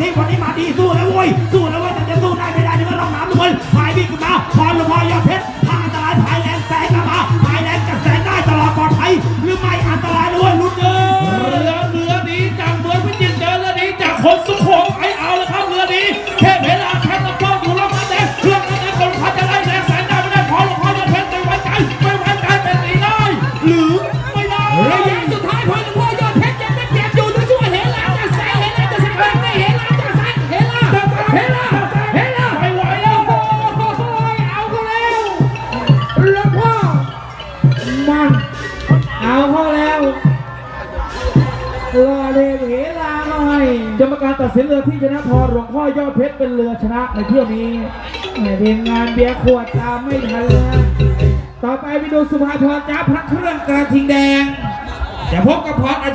ทีวันนี้มาดีสู้แล้วเว้ยสู้แล้วเว้ยแต่จะสู้ได้ไม่ได้นี่ก็ต้องน้ำทุกคนพายวิ่ขึ้นมาพรลพอยอเพชรพาอันตรายพายแรงแซงขึ้นมาพายแรงจะแซงได้ตลอดปลอดภัยหรือไม่อันตรายนะเว้ยลุ้นเด้อเรือเรือนี้จากเมืองพิจิตรเดินเรือนี้จากคนสุโขทัยเอาเละครับเรือนี้เทพเวลา รอเดวเฮลาหน่อยกรรมการตัดสินเรือที่ชนะพอหลวงพ่อยอดเพชรเป็นเรือชนะในเที่ยวนี้แม่ทีมงานเบียร์ขวดตามไม่ทันแล้วต่อไปไปดูสุภาพรจ้าพระเครื่องกระทิงแดงจะพบกับพรอัญ